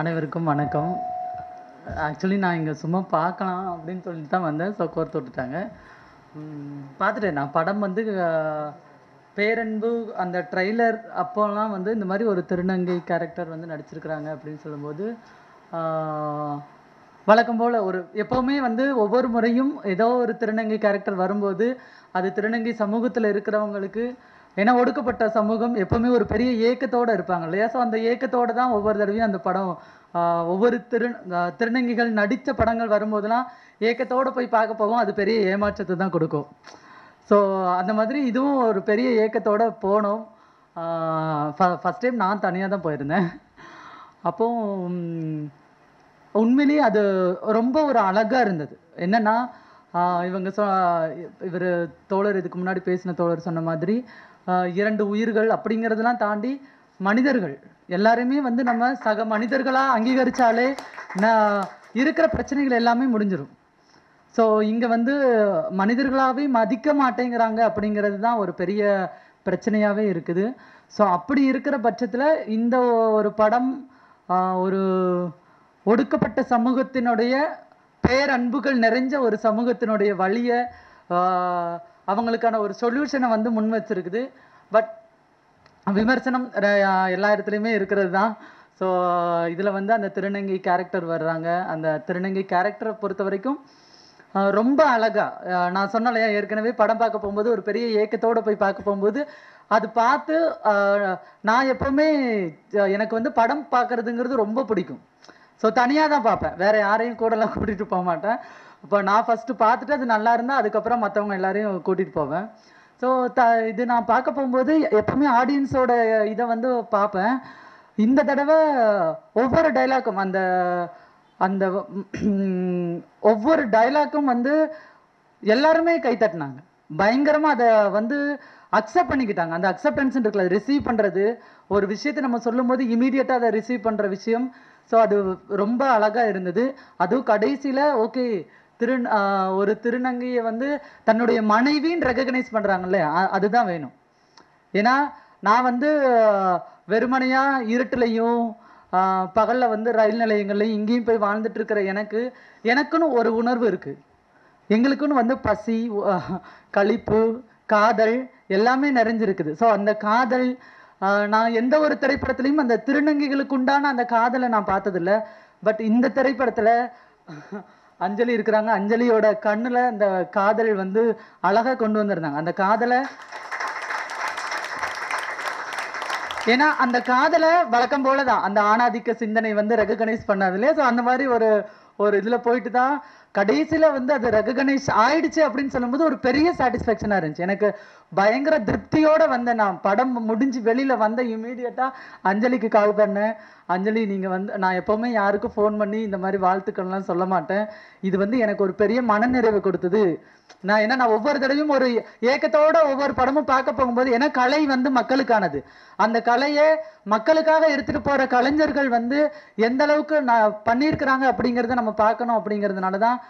அனைவருக்கும் வணக்கம். ஆக்சுவலி நான் இங்கே சும்மா பார்க்கலாம் அப்படின்னு சொல்லிட்டு தான் வந்தேன். ஸோ கோர்த்து விட்டுட்டாங்க. பார்த்துட்டேன். நான் படம் வந்து பேரன்பு அந்த ட்ரெய்லர் அப்போலாம் வந்து இந்த மாதிரி ஒரு திருநங்கை கேரக்டர் வந்து நடிச்சிருக்கிறாங்க அப்படின்னு சொல்லும்போது வழக்கம் போல் ஒரு எப்போவுமே வந்து ஒவ்வொரு முறையும் ஏதோ ஒரு திருநங்கை கேரக்டர் வரும்போது அது திருநங்கை சமூகத்தில் இருக்கிறவங்களுக்கு ஏன்னா ஒடுக்கப்பட்ட சமூகம் எப்பவுமே ஒரு பெரிய ஏக்கத்தோட இருப்பாங்க இல்லையா ஸோ அந்த ஏக்கத்தோட தான் ஒவ்வொரு தடவையும் அந்த படம் ஒவ்வொரு திரு திருநங்கைகள் நடித்த படங்கள் வரும்போதெல்லாம் ஏக்கத்தோட போய் பார்க்க போவோம் அது பெரிய ஏமாற்றத்தை தான் கொடுக்கும். ஸோ அந்த மாதிரி இதுவும் ஒரு பெரிய ஏக்கத்தோட போனோம். ஃபஸ்ட் டைம் நான் தனியாக தான் போயிருந்தேன். அப்போ உண்மையிலேயே அது ரொம்ப ஒரு அழகாக இருந்தது. என்னென்னா இவங்க சொ இவர் தோழர் இதுக்கு முன்னாடி பேசின தோழர் சொன்ன மாதிரி இரண்டு உயிர்கள் அப்படிங்கிறதெல்லாம் தாண்டி மனிதர்கள். எல்லாருமே வந்து நம்ம சக மனிதர்களாக அங்கீகரித்தாலே நான் இருக்கிற பிரச்சனைகள் எல்லாமே முடிஞ்சிடும் ஸோ இங்கே வந்து மனிதர்களாகவே மதிக்க மாட்டேங்கிறாங்க அப்படிங்கிறது தான் ஒரு பெரிய பிரச்சனையாகவே இருக்குது. ஸோ அப்படி இருக்கிற பட்சத்தில் இந்த ஒரு படம் ஒரு ஒடுக்கப்பட்ட சமூகத்தினுடைய பேரன்புகள் நிறைஞ்ச ஒரு சமூகத்தினுடைய வழியை அவங்களுக்கான ஒரு சொல்யூஷனை வந்து முன் வச்சிருக்குது பட் விமர்சனம் எல்லா இடத்துலையுமே இருக்கிறது தான். ஸோ இதில் வந்து அந்த திருநங்கை கேரக்டர் வர்றாங்க. அந்த திருநங்கை கேரக்டரை பொறுத்த வரைக்கும் ரொம்ப அழகா நான் சொன்னலையா ஏற்கனவே படம் பார்க்க போகும்போது ஒரு பெரிய ஏக்கத்தோடு போய் பார்க்க போகும்போது அது பார்த்து நான் எப்பவுமே எனக்கு வந்து படம் பார்க்கறதுங்கிறது ரொம்ப பிடிக்கும். ஸோ தனியாக தான் பார்ப்பேன். வேற யாரையும் கூடலாம் கூட்டிகிட்டு போக மாட்டேன். இப்போ நான் ஃபஸ்ட்டு பார்த்துட்டு அது நல்லா இருந்தால் அதுக்கப்புறம் மற்றவங்க எல்லாரையும் கூட்டிகிட்டு போவேன். ஸோ த இது நான் பார்க்க போகும்போது எப்பவுமே ஆடியன்ஸோட இதை வந்து பார்ப்பேன். இந்த தடவை ஒவ்வொரு டைலாக்கும் அந்த அந்த ஒவ்வொரு டைலாக்கும் வந்து எல்லாருமே கை தட்டினாங்க. அதை வந்து அக்செப்ட் பண்ணிக்கிட்டாங்க. அந்த அக்செப்டன்ஸ் இருக்குல்ல ரிசீவ் பண்ணுறது ஒரு விஷயத்தை நம்ம சொல்லும்போது இமீடியட்டாக அதை ரிசீவ் பண்ணுற விஷயம். ஸோ அது ரொம்ப அழகாக இருந்தது. அதுவும் கடைசியில் ஓகே திரு ஒரு திருநங்கையை வந்து தன்னுடைய மனைவின்னு ரெகக்னைஸ் பண்ணுறாங்கல்ல அதுதான் வேணும். ஏன்னா நான் வந்து வெறுமனையாக வெறுமனையா இருட்டுலையும் வந்து ரயில் நிலையங்கள்லையும் இங்கேயும் போய் வாழ்ந்துட்டு இருக்கிற எனக்கு எனக்குன்னு ஒரு உணர்வு இருக்குது எங்களுக்குன்னு வந்து பசி கழிப்பு களிப்பு காதல் எல்லாமே நிறைஞ்சிருக்குது. ஸோ அந்த காதல் நான் எந்த ஒரு திரைப்படத்துலையும் அந்த திருநங்கைகளுக்கு உண்டான அந்த காதலை நான் பார்த்ததில்ல. பட் இந்த திரைப்படத்துல அஞ்சலி இருக்கிறாங்க. அஞ்சலியோட கண்ணுல அந்த காதல் வந்து அழகாக கொண்டு வந்திருந்தாங்க. அந்த காதலை ஏன்னா அந்த காதலை வழக்கம் போல தான் அந்த ஆணாதிக்க சிந்தனை வந்து ரெகனைஸ் பண்ணாது இல்லையா ஸோ அந்த மாதிரி ஒரு ஒரு இதில் போயிட்டு தான் கடைசியில் வந்து அது ரெகனைஸ் ஆயிடுச்சு அப்படின்னு சொல்லும்போது ஒரு பெரிய சாட்டிஸ்ஃபேக்ஷனாக இருந்துச்சு. எனக்கு பயங்கர திருப்தியோட வந்தேன் நான். படம் முடிஞ்சு வெளியில வந்த இமீடியட்டா அஞ்சலிக்கு கால் பண்ணேன். அஞ்சலி நீங்க வந்து நான் எப்பவுமே யாருக்கும் ஃபோன் பண்ணி இந்த மாதிரி வாழ்த்துக்கள்லாம் சொல்ல மாட்டேன். இது வந்து எனக்கு ஒரு பெரிய மனநிறைவு கொடுத்தது. நான் என்ன நான் ஒவ்வொரு தடவையும் ஒரு ஏக்கத்தோட ஒவ்வொரு படமும் பார்க்க போகும்போது ஏன்னா கலை வந்து மக்களுக்கானது. அந்த கலையை மக்களுக்காக எடுத்துட்டு போற கலைஞர்கள் வந்து எந்த அளவுக்கு நான் பண்ணியிருக்கிறாங்க அப்படிங்கிறத நம்ம பார்க்கணும் அப்படிங்கிறதுனால தான்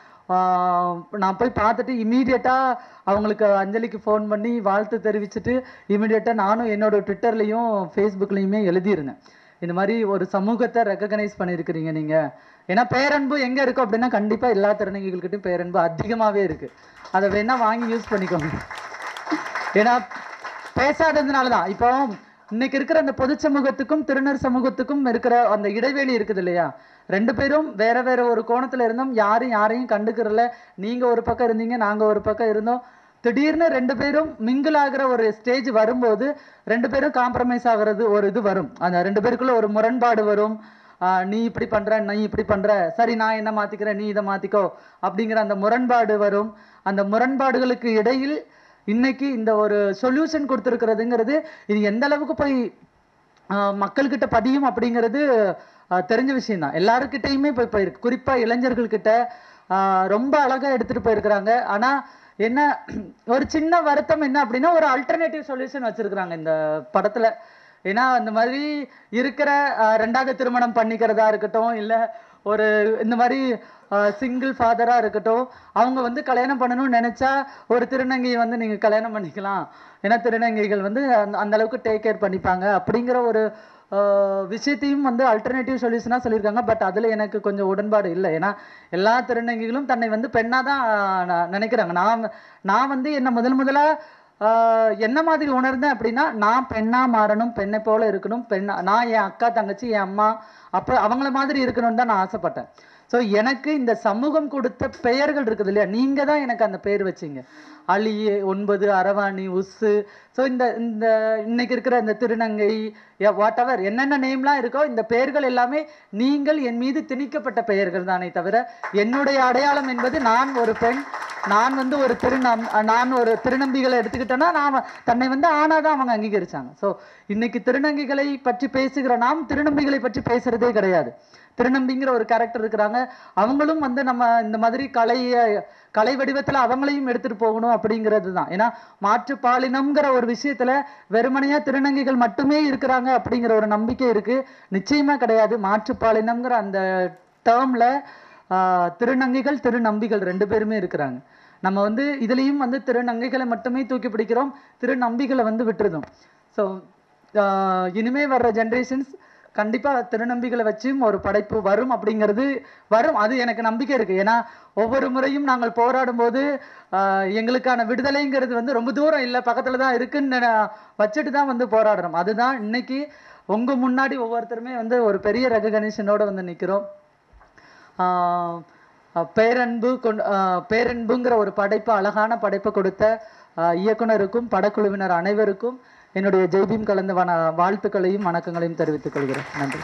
நான் போய் பார்த்துட்டு இமீடியட்டாக அவங்களுக்கு அஞ்சலிக்கு ஃபோன் பண்ணி வாழ்த்து தெரிவிச்சுட்டு இமீடியட்டாக நானும் என்னோட ட்விட்டர்லேயும் ஃபேஸ்புக்லையுமே எழுதியிருந்தேன். இந்த மாதிரி ஒரு சமூகத்தை ரெக்கக்னைஸ் பண்ணியிருக்கிறீங்க நீங்கள் ஏன்னா பேரன்பு எங்கே இருக்கு அப்படின்னா கண்டிப்பாக எல்லா திருநங்கைகள்கிட்டயும் பேரன்பு அதிகமாகவே இருக்குது அதை வேணால் வாங்கி யூஸ் பண்ணிக்கோங்க. ஏன்னா பேசாததுனால தான் இப்போ இன்னைக்கு இருக்கிற அந்த பொது சமூகத்துக்கும் திருநர் சமூகத்துக்கும் இருக்கிற அந்த இடைவெளி இருக்குது இல்லையா? ரெண்டு பேரும் வேற வேற ஒரு கோணத்துல இருந்தோம் யாரும் யாரையும் கண்டுக்கிறல. நீங்க ஒரு பக்கம் இருந்தீங்க நாங்க ஒரு பக்கம் இருந்தோம். திடீர்னு ரெண்டு பேரும் மிங்கிள் ஆகிற ஒரு ஸ்டேஜ் வரும்போது ரெண்டு பேரும் காம்ப்ரமைஸ் ஆகிறது ஒரு இது வரும். அந்த ரெண்டு பேருக்குள்ள ஒரு முரண்பாடு வரும். நீ இப்படி பண்ற நீ இப்படி பண்ற. சரி நான் என்ன மாத்திக்கிறேன் நீ இதை மாத்திக்கோ அப்படிங்கிற அந்த முரண்பாடு வரும். அந்த முரண்பாடுகளுக்கு இடையில் இன்னைக்கு இந்த ஒரு சொல்யூஷன் கொடுத்துருக்கிறதுங்கிறது இது எந்த அளவுக்கு போய் மக்கள்கிட்ட பதியும் அப்படிங்கிறது தெரிஞ்ச விஷயம் தான் எல்லாருக்கிட்டையுமே போய் போயிருக்கு. குறிப்பாக இளைஞர்கள்கிட்ட ரொம்ப அழகாக எடுத்துகிட்டு போயிருக்கிறாங்க. ஆனால் என்ன ஒரு சின்ன வருத்தம் என்ன அப்படின்னா ஒரு அல்டர்னேட்டிவ் சொல்யூஷன் வச்சுருக்குறாங்க இந்த படத்தில். ஏன்னா அந்த மாதிரி இருக்கிற ரெண்டாவது திருமணம் பண்ணிக்கிறதா இருக்கட்டும் இல்லை ஒரு இந்த மாதிரி சிங்கிள் ஃபாதராக இருக்கட்டும் அவங்க வந்து கல்யாணம் பண்ணணும்னு நினச்சா ஒரு திருநங்கையை வந்து நீங்கள் கல்யாணம் பண்ணிக்கலாம். ஏன்னா திருநங்கைகள் வந்து அந்த அந்த அளவுக்கு டேக் கேர் பண்ணிப்பாங்க. அப்படிங்கிற ஒரு விஷயத்தையும் வந்து அல்டர்னேட்டிவ் சொல்யூஷனாக சொல்லியிருக்காங்க. பட் அதில் எனக்கு கொஞ்சம் உடன்பாடு இல்லை. ஏன்னா எல்லா திருநங்கைகளும் தன்னை வந்து பெண்ணாக தான் நினைக்கிறாங்க. நான் நான் வந்து என்னை முதல் முதலாக என்ன மாதிரி உணர்ந்தேன் அப்படின்னா நான் பெண்ணாக மாறணும் பெண்ணை போல இருக்கணும் பெண்ணா நான் என் அக்கா தங்கச்சி என் அம்மா அப்போ அவங்கள மாதிரி இருக்கணும்னு தான் நான் ஆசைப்பட்டேன். ஸோ எனக்கு இந்த சமூகம் கொடுத்த பெயர்கள் இருக்குது இல்லையா? நீங்கள் தான் எனக்கு அந்த பெயர் வச்சிங்க. அலி ஒன்பது அரவாணி உஸ்ஸு. ஸோ இந்த இந்த இன்னைக்கு இருக்கிற இந்த திருநங்கை வாட் எவர் என்னென்ன நேம்லாம் இருக்கோ இந்த பெயர்கள் எல்லாமே நீங்கள் என் மீது திணிக்கப்பட்ட பெயர்கள் தானே தவிர என்னுடைய அடையாளம் என்பது நான் ஒரு பெண் நான் வந்து ஒரு திருநம் நான் ஒரு திருநம்பிகளை எடுத்துக்கிட்டேன்னா நான் தன்னை வந்து ஆணாக தான் அவங்க அங்கீகரிச்சாங்க. ஸோ இன்னைக்கு திருநங்கைகளை பற்றி பேசுகிற நாம் திருநம்பிகளை பற்றி பேசுறதே கிடையாது. திருநம்பிங்கிற ஒரு கேரக்டர் இருக்கிறாங்க. அவங்களும் வந்து நம்ம இந்த மாதிரி கலைய கலை வடிவத்தில் அவங்களையும் எடுத்துட்டு போகணும் அப்படிங்கிறது தான். ஏன்னா மாற்று பாலினம்ங்கிற ஒரு விஷயத்துல வெறுமனையா திருநங்கைகள் மட்டுமே இருக்கிறாங்க அப்படிங்கிற ஒரு நம்பிக்கை இருக்கு. நிச்சயமா கிடையாது. மாற்று பாலினம்ங்கிற அந்த டேர்ம்ல திருநங்கைகள் திருநம்பிகள் ரெண்டு பேருமே இருக்கிறாங்க. நம்ம வந்து இதுலேயும் வந்து திருநங்கைகளை மட்டுமே தூக்கி பிடிக்கிறோம் திருநம்பிகளை வந்து விட்டுருதோம் ஸோ இனிமே வர்ற ஜென்ரேஷன்ஸ் கண்டிப்பாக திருநம்பிகளை வச்சும் ஒரு படைப்பு வரும் அப்படிங்கிறது வரும். அது எனக்கு நம்பிக்கை இருக்குது ஏன்னா ஒவ்வொரு முறையும் நாங்கள் போராடும் போது எங்களுக்கான விடுதலைங்கிறது வந்து ரொம்ப தூரம் இல்லை பக்கத்தில் தான் இருக்குன்னு வச்சுட்டு தான் வந்து போராடுறோம். அதுதான் இன்னைக்கு உங்கள் முன்னாடி ஒவ்வொருத்தருமே வந்து ஒரு பெரிய ரெகக்னிஷனோட வந்து நிற்கிறோம் பேரன்பு கொண்டு பேரன்புங்கிற ஒரு படைப்பு அழகான படைப்பை கொடுத்த இயக்குனருக்கும் படக்குழுவினர் அனைவருக்கும் என்னுடைய ஜெய்பீம் கலந்த வன வாழ்த்துக்களையும் வணக்கங்களையும் தெரிவித்துக் கொள்கிறேன். நன்றி.